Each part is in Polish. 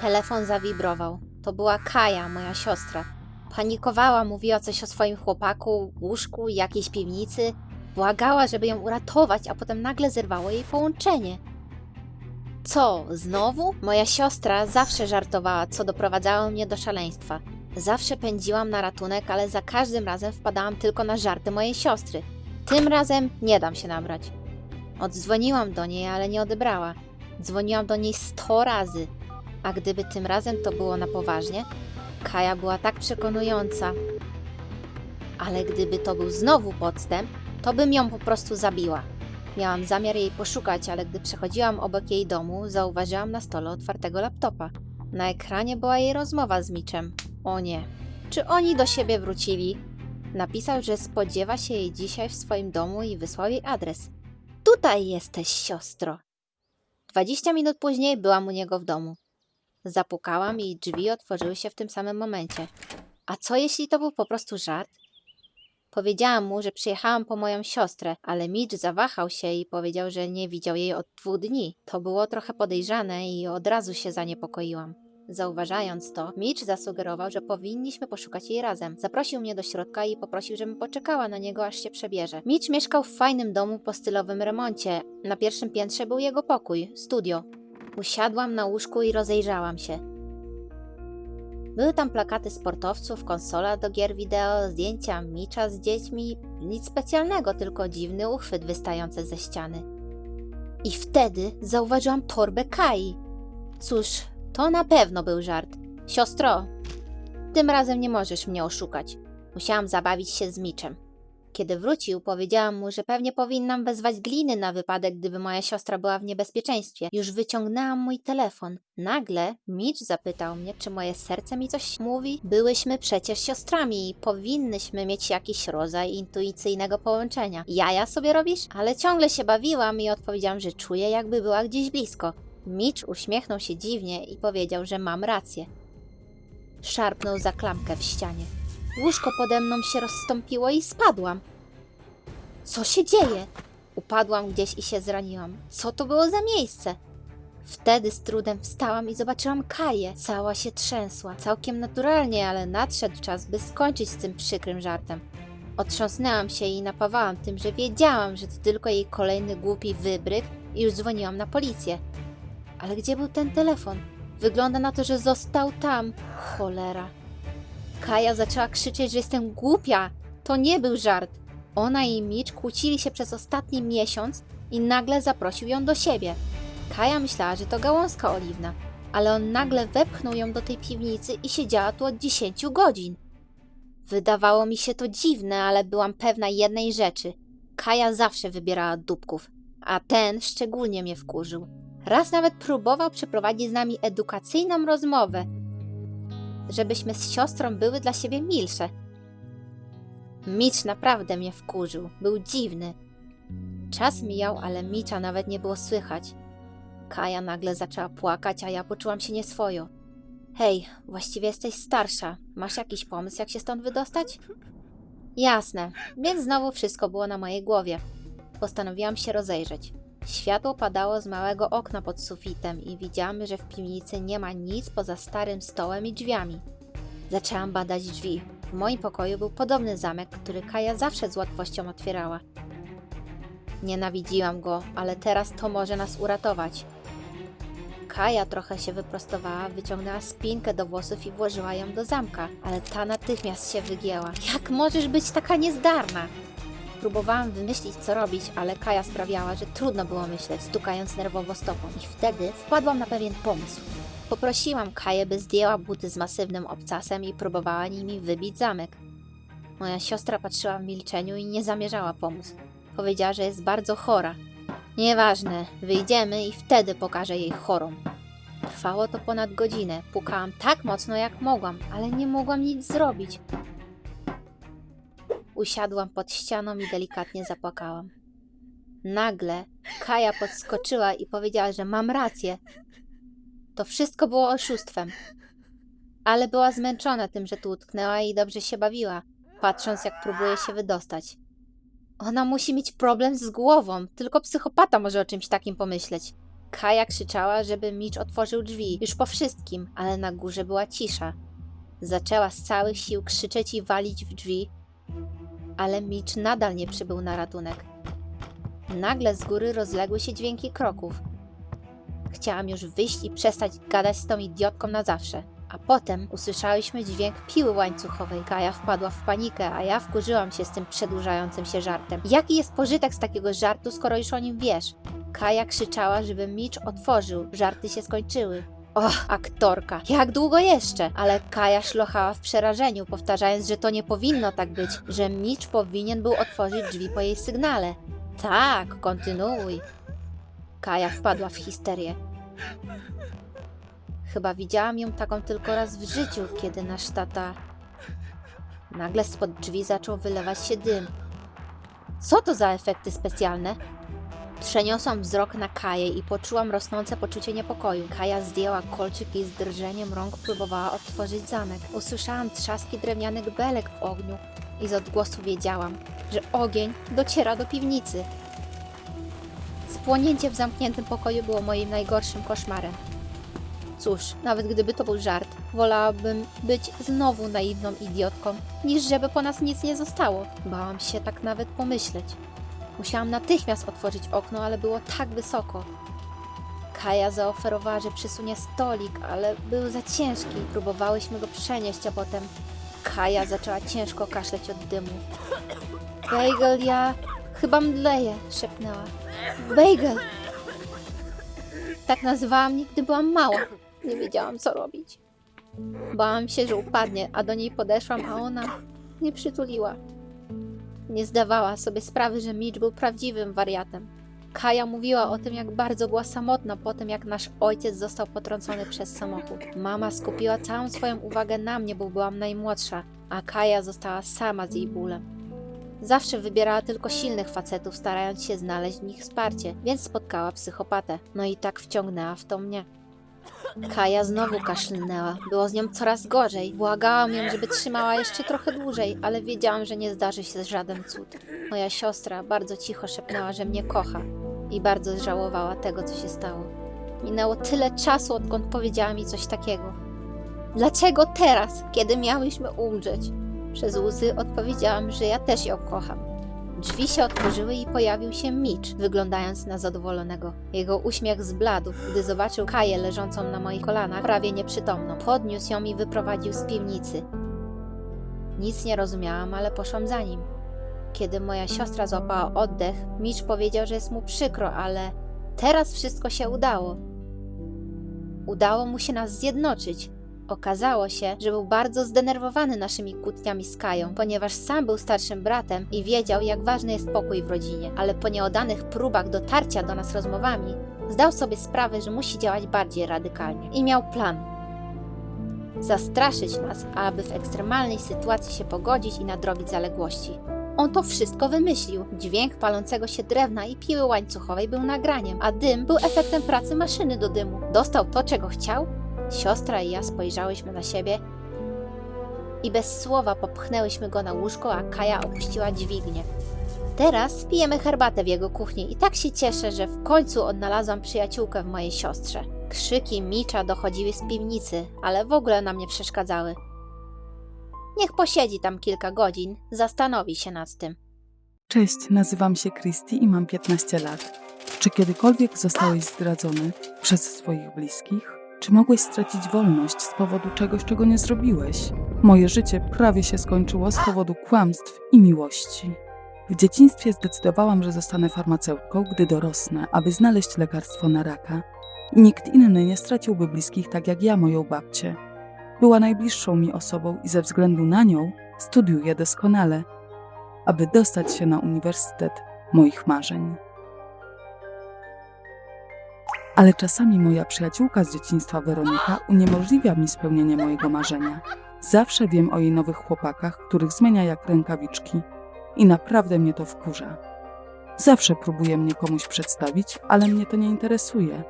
Telefon zawibrował. To była Kaja, moja siostra. Panikowała, mówiła coś o swoim chłopaku, łóżku, jakiejś piwnicy. Błagała, żeby ją uratować, a potem nagle zerwało jej połączenie. Co, znowu? Moja siostra zawsze żartowała, co doprowadzało mnie do szaleństwa. Zawsze pędziłam na ratunek, ale za każdym razem wpadałam tylko na żarty mojej siostry. Tym razem nie dam się nabrać. Oddzwoniłam do niej, ale nie odebrała. Dzwoniłam do niej sto razy. A gdyby tym razem to było na poważnie, Kaja była tak przekonująca. Ale gdyby to był znowu podstęp, to bym ją po prostu zabiła. Miałam zamiar jej poszukać, ale gdy przechodziłam obok jej domu, zauważyłam na stole otwartego laptopa. Na ekranie była jej rozmowa z Miczem. O nie. Czy oni do siebie wrócili? Napisał, że spodziewa się jej dzisiaj w swoim domu i wysłał jej adres. Tutaj jesteś, siostro. Dwadzieścia minut później byłam u niego w domu. Zapukałam i drzwi otworzyły się w tym samym momencie. A co jeśli to był po prostu żart? Powiedziałam mu, że przyjechałam po moją siostrę, ale Mitch zawahał się i powiedział, że nie widział jej od dwóch dni. To było trochę podejrzane i od razu się zaniepokoiłam. Zauważając to, Mitch zasugerował, że powinniśmy poszukać jej razem. Zaprosił mnie do środka i poprosił, żebym poczekała na niego, aż się przebierze. Mitch mieszkał w fajnym domu po stylowym remoncie. Na pierwszym piętrze był jego pokój, studio. Usiadłam na łóżku i rozejrzałam się. Były tam plakaty sportowców, konsola do gier wideo, zdjęcia Micza z dziećmi. Nic specjalnego, tylko dziwny uchwyt wystający ze ściany. I wtedy zauważyłam torbę Kai. Cóż, to na pewno był żart. Siostro, tym razem nie możesz mnie oszukać. Musiałam zabawić się z Miczem. Kiedy wrócił, powiedziałam mu, że pewnie powinnam wezwać gliny na wypadek, gdyby moja siostra była w niebezpieczeństwie. Już wyciągnęłam mój telefon. Nagle Mitch zapytał mnie, czy moje serce mi coś mówi. Byłyśmy przecież siostrami i powinnyśmy mieć jakiś rodzaj intuicyjnego połączenia. Jaja sobie robisz? Ale ciągle się bawiłam i odpowiedziałam, że czuję, jakby była gdzieś blisko. Mitch uśmiechnął się dziwnie i powiedział, że mam rację. Szarpnął za klamkę w ścianie. Łóżko pode mną się rozstąpiło i spadłam. Co się dzieje? Upadłam gdzieś i się zraniłam. Co to było za miejsce? Wtedy z trudem wstałam i zobaczyłam Kaję. Cała się trzęsła. Całkiem naturalnie, ale nadszedł czas, by skończyć z tym przykrym żartem. Otrząsnęłam się i napawałam tym, że wiedziałam, że to tylko jej kolejny głupi wybryk i już dzwoniłam na policję. Ale gdzie był ten telefon? Wygląda na to, że został tam. Cholera. Kaja zaczęła krzyczeć, że jestem głupia. To nie był żart. Ona i Mitch kłócili się przez ostatni miesiąc i nagle zaprosił ją do siebie. Kaja myślała, że to gałązka oliwna, ale on nagle wepchnął ją do tej piwnicy i siedziała tu od 10 godzin. Wydawało mi się to dziwne, ale byłam pewna jednej rzeczy. Kaja zawsze wybierała dupków, a ten szczególnie mnie wkurzył. Raz nawet próbował przeprowadzić z nami edukacyjną rozmowę, żebyśmy z siostrą były dla siebie milsze. Mitch naprawdę mnie wkurzył. Był dziwny. Czas mijał, ale Mitcha nawet nie było słychać. Kaja nagle zaczęła płakać, a ja poczułam się nieswojo. Hej, właściwie jesteś starsza. Masz jakiś pomysł, jak się stąd wydostać? Jasne, więc znowu wszystko było na mojej głowie. Postanowiłam się rozejrzeć. Światło padało z małego okna pod sufitem i widziałam, że w piwnicy nie ma nic poza starym stołem i drzwiami. Zaczęłam badać drzwi. W moim pokoju był podobny zamek, który Kaja zawsze z łatwością otwierała. Nienawidziłam go, ale teraz to może nas uratować. Kaja trochę się wyprostowała, wyciągnęła spinkę do włosów i włożyła ją do zamka, ale ta natychmiast się wygięła. Jak możesz być taka niezdarna? Próbowałam wymyślić, co robić, ale Kaja sprawiała, że trudno było myśleć, stukając nerwowo stopą. I wtedy wpadłam na pewien pomysł. Poprosiłam Kaję, by zdjęła buty z masywnym obcasem i próbowała nimi wybić zamek. Moja siostra patrzyła w milczeniu i nie zamierzała pomóc. Powiedziała, że jest bardzo chora. Nieważne, wyjdziemy i wtedy pokażę jej chorą. Trwało to ponad godzinę. Pukałam tak mocno, jak mogłam, ale nie mogłam nic zrobić. Usiadłam pod ścianą i delikatnie zapłakałam. Nagle Kaja podskoczyła i powiedziała, że mam rację. To wszystko było oszustwem. Ale była zmęczona tym, że tu utknęła i dobrze się bawiła, patrząc jak próbuje się wydostać. Ona musi mieć problem z głową, tylko psychopata może o czymś takim pomyśleć. Kaja krzyczała, żeby Mitch otworzył drzwi, już po wszystkim, ale na górze była cisza. Zaczęła z całych sił krzyczeć i walić w drzwi, ale Mitch nadal nie przybył na ratunek. Nagle z góry rozległy się dźwięki kroków. Chciałam już wyjść i przestać gadać z tą idiotką na zawsze. A potem usłyszałyśmy dźwięk piły łańcuchowej. Kaja wpadła w panikę, a ja wkurzyłam się z tym przedłużającym się żartem. Jaki jest pożytek z takiego żartu, skoro już o nim wiesz? Kaja krzyczała, żeby Mitch otworzył. Żarty się skończyły. Och, aktorka. Jak długo jeszcze? Ale Kaja szlochała w przerażeniu, powtarzając, że to nie powinno tak być, że Mitch powinien był otworzyć drzwi po jej sygnale. Tak, kontynuuj. Kaja wpadła w histerię. Chyba widziałam ją taką tylko raz w życiu, kiedy nasz tata. Nagle spod drzwi zaczął wylewać się dym. Co to za efekty specjalne? Przeniosłam wzrok na Kaję i poczułam rosnące poczucie niepokoju. Kaja zdjęła kolczyk i z drżeniem rąk próbowała otworzyć zamek. Usłyszałam trzaski drewnianych belek w ogniu i z odgłosu wiedziałam, że ogień dociera do piwnicy. Spłonięcie w zamkniętym pokoju było moim najgorszym koszmarem. Cóż, nawet gdyby to był żart, wolałabym być znowu naiwną idiotką, niż żeby po nas nic nie zostało. Bałam się tak nawet pomyśleć. Musiałam natychmiast otworzyć okno, ale było tak wysoko. Kaja zaoferowała, że przysunie stolik, ale był za ciężki. Próbowałyśmy go przenieść, a potem Kaja zaczęła ciężko kaszleć od dymu. Bagel, ja chyba mdleję, szepnęła. Bagel! Tak nazywała mnie, gdy byłam mała. Nie wiedziałam, co robić. Bałam się, że upadnie, a do niej podeszłam, a ona nie przytuliła. Nie zdawała sobie sprawy, że Mitch był prawdziwym wariatem. Kaja mówiła o tym, jak bardzo była samotna po tym, jak nasz ojciec został potrącony przez samochód. Mama skupiła całą swoją uwagę na mnie, bo byłam najmłodsza, a Kaja została sama z jej bólem. Zawsze wybierała tylko silnych facetów, starając się znaleźć w nich wsparcie, więc spotkała psychopatę. No i tak wciągnęła w to mnie. Kaja znowu kaszlnęła. Było z nią coraz gorzej. Błagałam ją, żeby trzymała jeszcze trochę dłużej, ale wiedziałam, że nie zdarzy się żaden cud. Moja siostra bardzo cicho szepnęła, że mnie kocha i bardzo żałowała tego, co się stało. Minęło tyle czasu, odkąd powiedziała mi coś takiego. Dlaczego teraz, kiedy miałyśmy umrzeć? Przez łzy odpowiedziałam, że ja też ją kocham. Drzwi się otworzyły i pojawił się Mitch, wyglądając na zadowolonego. Jego uśmiech zbladł, gdy zobaczył Kaję leżącą na moich kolanach, prawie nieprzytomną. Podniósł ją i wyprowadził z piwnicy. Nic nie rozumiałam, ale poszłam za nim. Kiedy moja siostra złapała oddech, Mitch powiedział, że jest mu przykro, ale teraz wszystko się udało. Udało mu się nas zjednoczyć. Okazało się, że był bardzo zdenerwowany naszymi kłótniami z Kają, ponieważ sam był starszym bratem i wiedział, jak ważny jest pokój w rodzinie, ale po nieodanych próbach dotarcia do nas rozmowami, zdał sobie sprawę, że musi działać bardziej radykalnie i miał plan. Zastraszyć nas, aby w ekstremalnej sytuacji się pogodzić i nadrobić zaległości. On to wszystko wymyślił. Dźwięk palącego się drewna i piły łańcuchowej był nagraniem, a dym był efektem pracy maszyny do dymu. Dostał to, czego chciał? Siostra i ja spojrzałyśmy na siebie i bez słowa popchnęłyśmy go na łóżko, a Kaja opuściła dźwignię. Teraz pijemy herbatę w jego kuchni i tak się cieszę, że w końcu odnalazłam przyjaciółkę w mojej siostrze. Krzyki Micza dochodziły z piwnicy, ale w ogóle nam nie przeszkadzały. Niech posiedzi tam kilka godzin, zastanowi się nad tym. Cześć, nazywam się Christy i mam 15 lat. Czy kiedykolwiek zostałeś zdradzony przez swoich bliskich? Czy mogłeś stracić wolność z powodu czegoś, czego nie zrobiłeś? Moje życie prawie się skończyło z powodu kłamstw i miłości. W dzieciństwie zdecydowałam, że zostanę farmaceutką, gdy dorosnę, aby znaleźć lekarstwo na raka. I nikt inny nie straciłby bliskich tak jak ja moją babcię. Była najbliższą mi osobą i ze względu na nią studiuję doskonale, aby dostać się na uniwersytet moich marzeń. Ale czasami moja przyjaciółka z dzieciństwa Weronika uniemożliwia mi spełnienie mojego marzenia. Zawsze wiem o jej nowych chłopakach, których zmienia jak rękawiczki i naprawdę mnie to wkurza. Zawsze próbuje mnie komuś przedstawić, ale mnie to nie interesuje.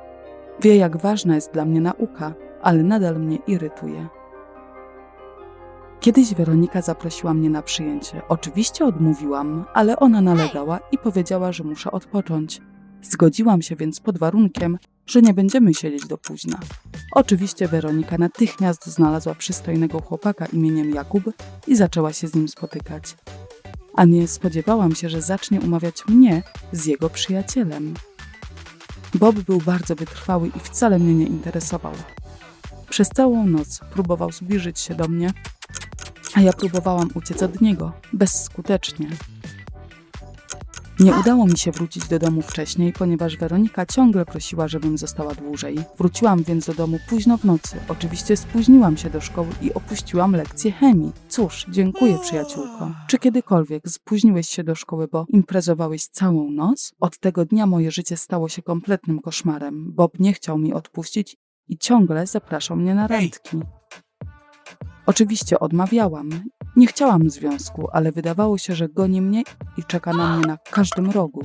Wie, jak ważna jest dla mnie nauka, ale nadal mnie irytuje. Kiedyś Weronika zaprosiła mnie na przyjęcie. Oczywiście odmówiłam, ale ona nalegała i powiedziała, że muszę odpocząć. Zgodziłam się więc pod warunkiem, że nie będziemy siedzieć do późna. Oczywiście Weronika natychmiast znalazła przystojnego chłopaka imieniem Jakub i zaczęła się z nim spotykać. A nie spodziewałam się, że zacznie umawiać mnie z jego przyjacielem. Bob był bardzo wytrwały i wcale mnie nie interesował. Przez całą noc próbował zbliżyć się do mnie, a ja próbowałam uciec od niego, bezskutecznie. Nie udało mi się wrócić do domu wcześniej, ponieważ Weronika ciągle prosiła, żebym została dłużej. Wróciłam więc do domu późno w nocy. Oczywiście spóźniłam się do szkoły i opuściłam lekcję chemii. Cóż, dziękuję przyjaciółko. Czy kiedykolwiek spóźniłeś się do szkoły, bo imprezowałeś całą noc? Od tego dnia moje życie stało się kompletnym koszmarem. Bob nie chciał mi odpuścić i ciągle zapraszał mnie na randki. Oczywiście odmawiałam. Nie chciałam związku, ale wydawało się, że goni mnie i czeka na mnie na każdym rogu.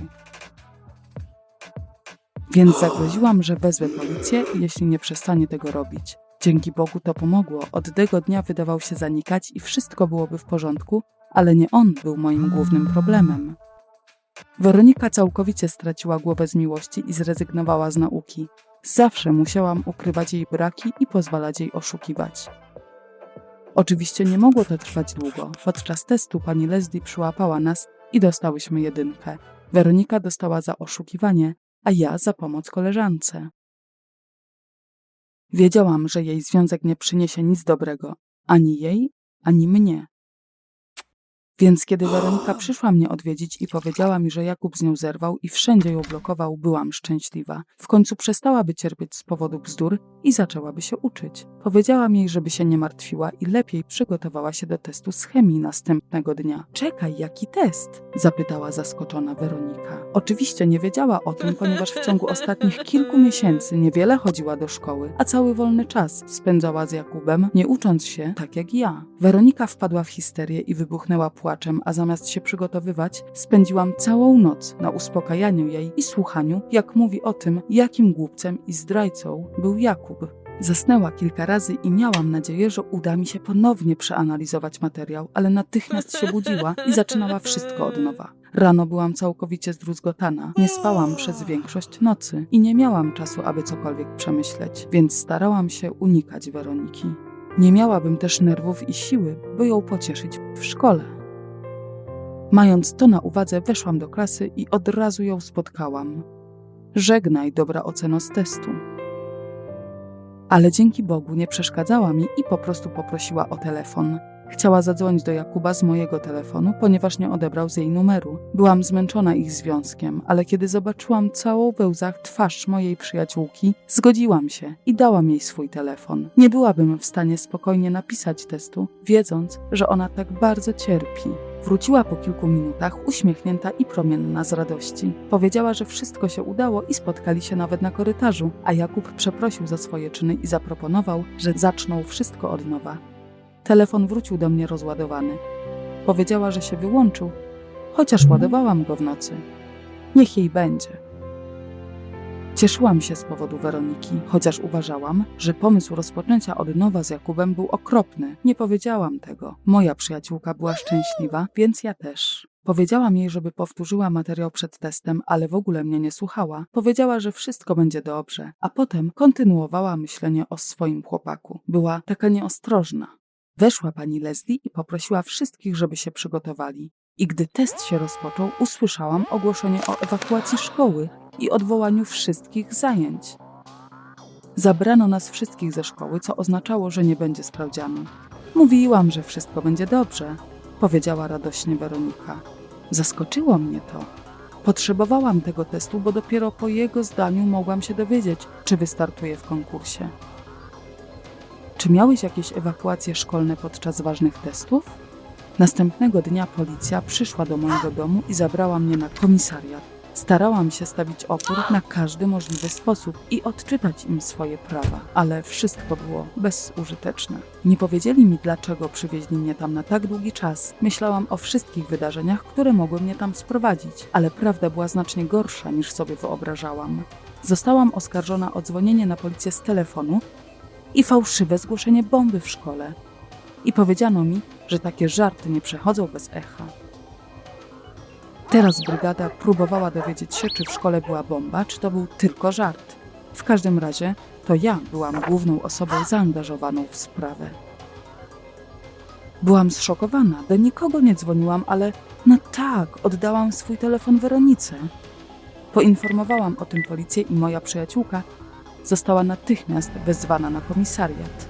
Więc zagroziłam, że wezwę policję, jeśli nie przestanie tego robić. Dzięki Bogu to pomogło. Od tego dnia wydawał się zanikać i wszystko byłoby w porządku, ale nie on był moim głównym problemem. Weronika całkowicie straciła głowę z miłości i zrezygnowała z nauki. Zawsze musiałam ukrywać jej braki i pozwalać jej oszukiwać. Oczywiście nie mogło to trwać długo. Podczas testu pani Leslie przyłapała nas i dostałyśmy jedynkę. Weronika dostała za oszukiwanie, a ja za pomoc koleżance. Wiedziałam, że jej związek nie przyniesie nic dobrego, ani jej, ani mnie. Więc kiedy Weronika przyszła mnie odwiedzić i powiedziała mi, że Jakub z nią zerwał i wszędzie ją blokował, byłam szczęśliwa. W końcu przestałaby cierpieć z powodu bzdur i zaczęłaby się uczyć. Powiedziałam jej, żeby się nie martwiła i lepiej przygotowała się do testu z chemii następnego dnia. Czekaj, jaki test? zapytała zaskoczona Weronika. Oczywiście nie wiedziała o tym, ponieważ w ciągu ostatnich kilku miesięcy niewiele chodziła do szkoły, a cały wolny czas spędzała z Jakubem, nie ucząc się tak jak ja. Weronika wpadła w histerię i wybuchnęła płaczem, a zamiast się przygotowywać, spędziłam całą noc na uspokajaniu jej i słuchaniu, jak mówi o tym, jakim głupcem i zdrajcą był Jakub. Zasnęła kilka razy i miałam nadzieję, że uda mi się ponownie przeanalizować materiał, ale natychmiast się budziła i zaczynała wszystko od nowa. Rano byłam całkowicie zdruzgotana, nie spałam przez większość nocy i nie miałam czasu, aby cokolwiek przemyśleć, więc starałam się unikać Weroniki. Nie miałabym też nerwów i siły, by ją pocieszyć w szkole. Mając to na uwadze, weszłam do klasy i od razu ją spotkałam. Żegnaj, dobra oceno z testu. Ale dzięki Bogu nie przeszkadzała mi i po prostu poprosiła o telefon. Chciała zadzwonić do Jakuba z mojego telefonu, ponieważ nie odebrał z jej numeru. Byłam zmęczona ich związkiem, ale kiedy zobaczyłam całą we łzach twarz mojej przyjaciółki, zgodziłam się i dałam jej swój telefon. Nie byłabym w stanie spokojnie napisać testu, wiedząc, że ona tak bardzo cierpi. Wróciła po kilku minutach, uśmiechnięta i promienna z radości. Powiedziała, że wszystko się udało i spotkali się nawet na korytarzu, a Jakub przeprosił za swoje czyny i zaproponował, że zaczną wszystko od nowa. Telefon wrócił do mnie rozładowany. Powiedziała, że się wyłączył, chociaż ładowałam go w nocy. Niech jej będzie. Cieszyłam się z powodu Weroniki, chociaż uważałam, że pomysł rozpoczęcia od nowa z Jakubem był okropny. Nie powiedziałam tego. Moja przyjaciółka była szczęśliwa, więc ja też. Powiedziałam jej, żeby powtórzyła materiał przed testem, ale w ogóle mnie nie słuchała. Powiedziała, że wszystko będzie dobrze, a potem kontynuowała myślenie o swoim chłopaku. Była taka nieostrożna. Weszła pani Leslie i poprosiła wszystkich, żeby się przygotowali. I gdy test się rozpoczął, usłyszałam ogłoszenie o ewakuacji szkoły i odwołaniu wszystkich zajęć. Zabrano nas wszystkich ze szkoły, co oznaczało, że nie będzie sprawdzianu. Mówiłam, że wszystko będzie dobrze, powiedziała radośnie Weronika. Zaskoczyło mnie to. Potrzebowałam tego testu, bo dopiero po jego zdaniu mogłam się dowiedzieć, czy wystartuję w konkursie. Czy miałeś jakieś ewakuacje szkolne podczas ważnych testów? Następnego dnia policja przyszła do mojego domu i zabrała mnie na komisariat. Starałam się stawić opór na każdy możliwy sposób i odczytać im swoje prawa, ale wszystko było bezużyteczne. Nie powiedzieli mi, dlaczego przywieźli mnie tam na tak długi czas. Myślałam o wszystkich wydarzeniach, które mogły mnie tam sprowadzić, ale prawda była znacznie gorsza niż sobie wyobrażałam. Zostałam oskarżona o dzwonienie na policję z telefonu i fałszywe zgłoszenie bomby w szkole. I powiedziano mi, że takie żarty nie przechodzą bez echa. Teraz brygada próbowała dowiedzieć się, czy w szkole była bomba, czy to był tylko żart. W każdym razie to ja byłam główną osobą zaangażowaną w sprawę. Byłam zszokowana, do nikogo nie dzwoniłam, ale no tak, oddałam swój telefon Weronice. Poinformowałam o tym policję i moja przyjaciółka została natychmiast wezwana na komisariat.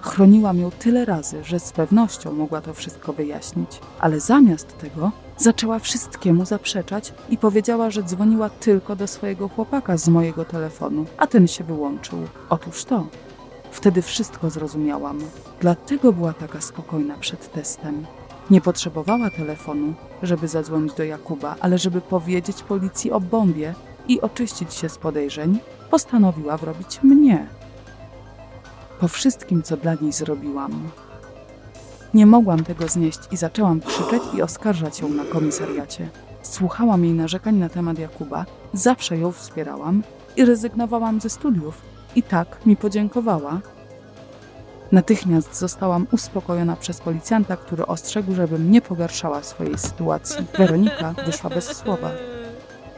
Chroniłam ją tyle razy, że z pewnością mogła to wszystko wyjaśnić, ale zamiast tego zaczęła wszystkiemu zaprzeczać i powiedziała, że dzwoniła tylko do swojego chłopaka z mojego telefonu, a ten się wyłączył. Otóż to. Wtedy wszystko zrozumiałam. Dlatego była taka spokojna przed testem. Nie potrzebowała telefonu, żeby zadzwonić do Jakuba, ale żeby powiedzieć policji o bombie i oczyścić się z podejrzeń, postanowiła wrobić mnie. Po wszystkim, co dla niej zrobiłam. Nie mogłam tego znieść i zaczęłam krzyczeć i oskarżać ją na komisariacie. Słuchałam jej narzekań na temat Jakuba, zawsze ją wspierałam i rezygnowałam ze studiów. I tak mi podziękowała. Natychmiast zostałam uspokojona przez policjanta, który ostrzegł, żebym nie pogarszała swojej sytuacji. Weronika wyszła bez słowa.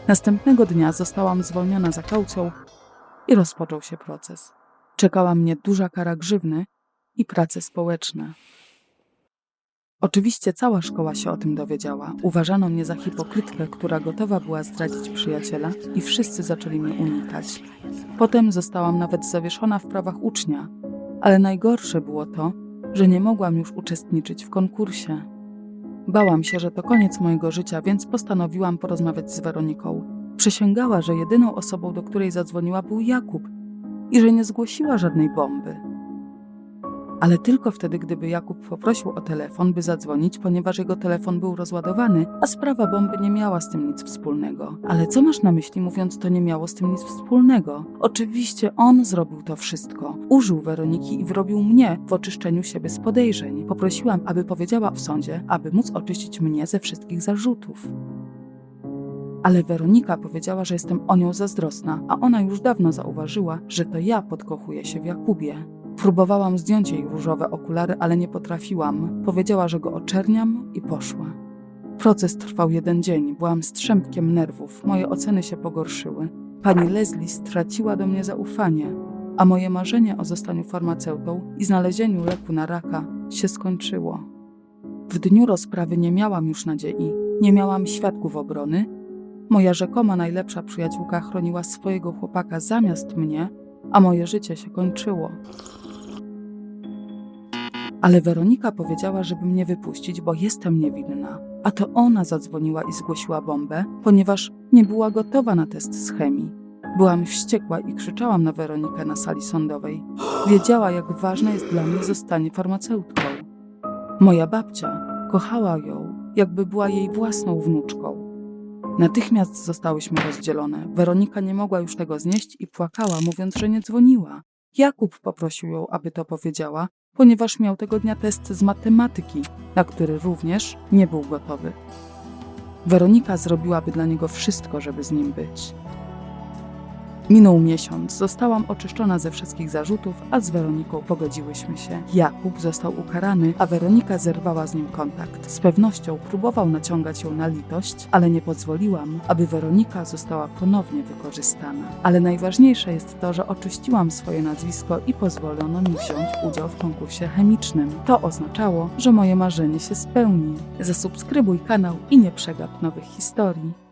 Następnego dnia zostałam zwolniona za kaucją i rozpoczął się proces. Czekała mnie duża kara grzywny i prace społeczne. Oczywiście cała szkoła się o tym dowiedziała. Uważano mnie za hipokrytkę, która gotowa była zdradzić przyjaciela i wszyscy zaczęli mnie unikać. Potem zostałam nawet zawieszona w prawach ucznia, ale najgorsze było to, że nie mogłam już uczestniczyć w konkursie. Bałam się, że to koniec mojego życia, więc postanowiłam porozmawiać z Weroniką. Przysięgała, że jedyną osobą, do której zadzwoniła, był Jakub i że nie zgłosiła żadnej bomby. Ale tylko wtedy, gdyby Jakub poprosił o telefon, by zadzwonić, ponieważ jego telefon był rozładowany, a sprawa bomby nie miała z tym nic wspólnego. Ale co masz na myśli, mówiąc to nie miało z tym nic wspólnego? Oczywiście on zrobił to wszystko. Użył Weroniki i wrobił mnie w oczyszczeniu siebie z podejrzeń. Poprosiłam, aby powiedziała w sądzie, aby móc oczyścić mnie ze wszystkich zarzutów. Ale Weronika powiedziała, że jestem o nią zazdrosna, a ona już dawno zauważyła, że to ja podkochuję się w Jakubie. Próbowałam zdjąć jej różowe okulary, ale nie potrafiłam. Powiedziała, że go oczerniam i poszła. Proces trwał jeden dzień, byłam strzępkiem nerwów, moje oceny się pogorszyły. Pani Leslie straciła do mnie zaufanie, a moje marzenie o zostaniu farmaceutą i znalezieniu leku na raka się skończyło. W dniu rozprawy nie miałam już nadziei, nie miałam świadków obrony. Moja rzekoma najlepsza przyjaciółka chroniła swojego chłopaka zamiast mnie, a moje życie się kończyło. Ale Weronika powiedziała, żeby mnie wypuścić, bo jestem niewinna. A to ona zadzwoniła i zgłosiła bombę, ponieważ nie była gotowa na test z chemii. Byłam wściekła i krzyczałam na Weronikę na sali sądowej. Wiedziała, jak ważne jest dla mnie zostanie farmaceutką. Moja babcia kochała ją, jakby była jej własną wnuczką. Natychmiast zostałyśmy rozdzielone. Weronika nie mogła już tego znieść i płakała, mówiąc, że nie dzwoniła. Jakub poprosił ją, aby to powiedziała, ponieważ miał tego dnia test z matematyki, na który również nie był gotowy. Weronika zrobiłaby dla niego wszystko, żeby z nim być. Minął miesiąc, zostałam oczyszczona ze wszystkich zarzutów, a z Weroniką pogodziłyśmy się. Jakub został ukarany, a Weronika zerwała z nim kontakt. Z pewnością próbował naciągać ją na litość, ale nie pozwoliłam, aby Weronika została ponownie wykorzystana. Ale najważniejsze jest to, że oczyściłam swoje nazwisko i pozwolono mi wziąć udział w konkursie chemicznym. To oznaczało, że moje marzenie się spełni. Zasubskrybuj kanał i nie przegap nowych historii.